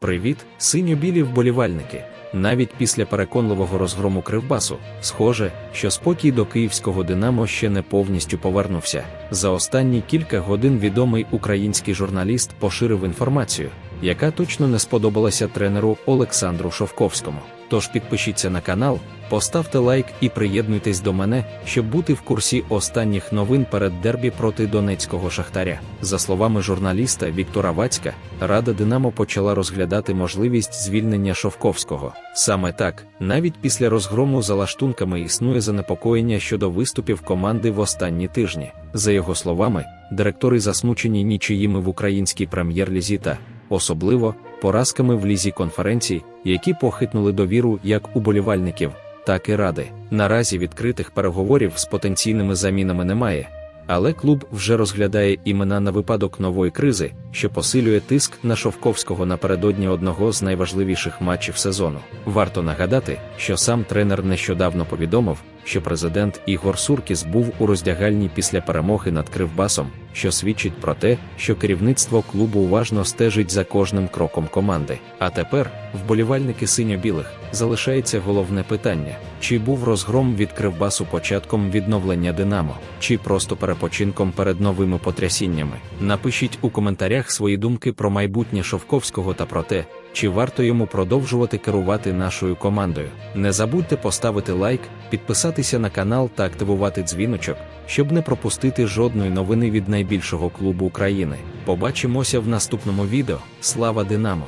Привіт, синьо-білі вболівальники. Навіть після переконливого розгрому Кривбасу, схоже, що спокій до київського Динамо ще не повністю повернувся. За останні кілька годин відомий український журналіст поширив інформацію, яка точно не сподобалася тренеру Олександру Шовковському. Тож підпишіться на канал, поставте лайк і приєднуйтесь до мене, щоб бути в курсі останніх новин перед дербі проти донецького шахтаря. За словами журналіста Віктора Вацька, Рада Динамо почала розглядати можливість звільнення Шовковського. Саме так, навіть після розгрому за лаштунками існує занепокоєння щодо виступів команди в останні тижні. За його словами, директори засмучені нічиїми в українській прем'єр-лізі та особливо поразками в лізі конференцій, які похитнули довіру як уболівальників, так і ради. Наразі відкритих переговорів з потенційними замінами немає. Але клуб вже розглядає імена на випадок нової кризи, що посилює тиск на Шовковського напередодні одного з найважливіших матчів сезону. Варто нагадати, що сам тренер нещодавно повідомив, що президент Ігор Суркіс був у роздягальні після перемоги над Кривбасом, що свідчить про те, що керівництво клубу уважно стежить за кожним кроком команди. А тепер, вболівальники синьо-білих, залишається головне питання: чи був розгром від Кривбасу початком відновлення Динамо, чи просто перепочинком перед новими потрясіннями? Напишіть у коментарях свої думки про майбутнє Шовковського та про те, чи варто йому продовжувати керувати нашою командою. Не забудьте поставити лайк, підписатися на канал та активувати дзвіночок, щоб не пропустити жодної новини від найбільшого клубу України. Побачимося в наступному відео. Слава Динамо!